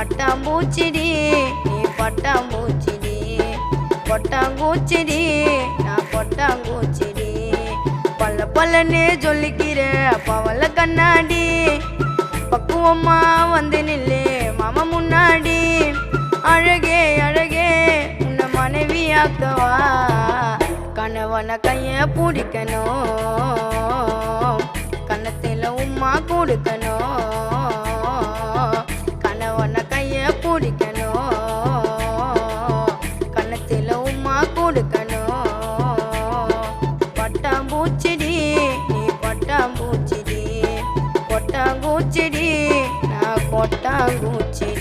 பட்டாம்பூச்சிடி நீ பட்டாம்பூச்சிடி. பொட்டாங்கூச்சிடி நான் பொட்டாங்கூச்சிடி பல்ல பல்லன்னு சொல்லிக்கிற பவல கண்ணாடி. பக்குவமா வந்து நில்லு மாமா முன்னாடி. அழகே அழகே உன்னை மனைவியாக்கவா. கணவனை கைய பிடிக்கணும். கன்னத்தில் உமா கொடுக்கணும். গুচরি না কটা গুচরি